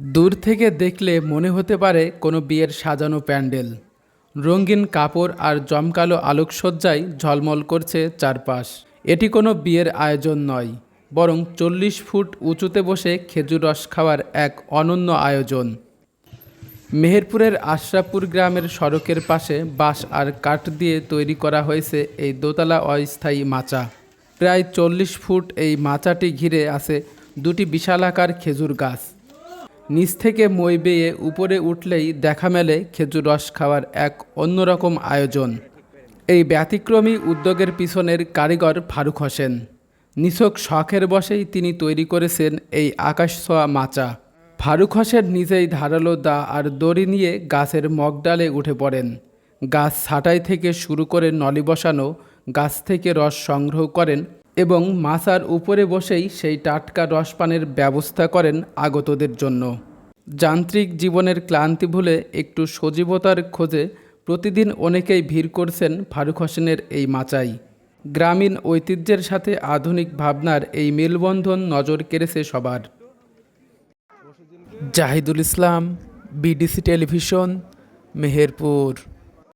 দূর থেকে দেখলে মনে হতে পারে কোনো বিয়ের সাজানো প্যান্ডেল। রঙিন কাপড় আর জমকালো আলোকসজ্জায় ঝলমল করছে চারপাশ। এটি কোনো বিয়ের আয়োজন নয়, বরং চল্লিশ ফুট উঁচুতে বসে খেজুর রস খাওয়ার এক অনন্য আয়োজন। মেহেরপুরের আশরাপুর গ্রামের সড়কের পাশে বাঁশ আর কাঠ দিয়ে তৈরি করা হয়েছে এই দোতলা অস্থায়ী মাচা। প্রায় চল্লিশ ফুট এই মাচাটি ঘিরে আছে দুটি বিশালাকার খেজুর গাছ। নিচ থেকে মই বেয়ে উপরে উঠলেই দেখা মেলে খেজুর রস খাওয়ার এক অন্যরকম আয়োজন। এই ব্যতিক্রমী উদ্যোগের পিছনের কারিগর ফারুক হোসেন। নিছক শখের বসেই তিনি তৈরি করেছেন এই আকাশ ছোঁয়া মাচা। ফারুক হোসেন নিজেই ধারালো দা আর দড়ি নিয়ে গাছের মগডালে উঠে পড়েন। গাছ ছাঁটাই থেকে শুরু করে নলি বসানো, গাছ থেকে রস সংগ্রহ করেন এবং মাচার উপরে বসেই সেই টাটকা রসপানের ব্যবস্থা করেন আগতদের জন্য। যান্ত্রিক জীবনের ক্লান্তি ভুলে একটু সজীবতার খোঁজে প্রতিদিন অনেকেই ভিড় করছেন ফারুক হোসেনের এই মাচাই। গ্রামীণ ঐতিহ্যের সাথে আধুনিক ভাবনার এই মেলবন্ধন নজর কেড়েছে সবার। Zahidul Islam, BDC television, Meherpur.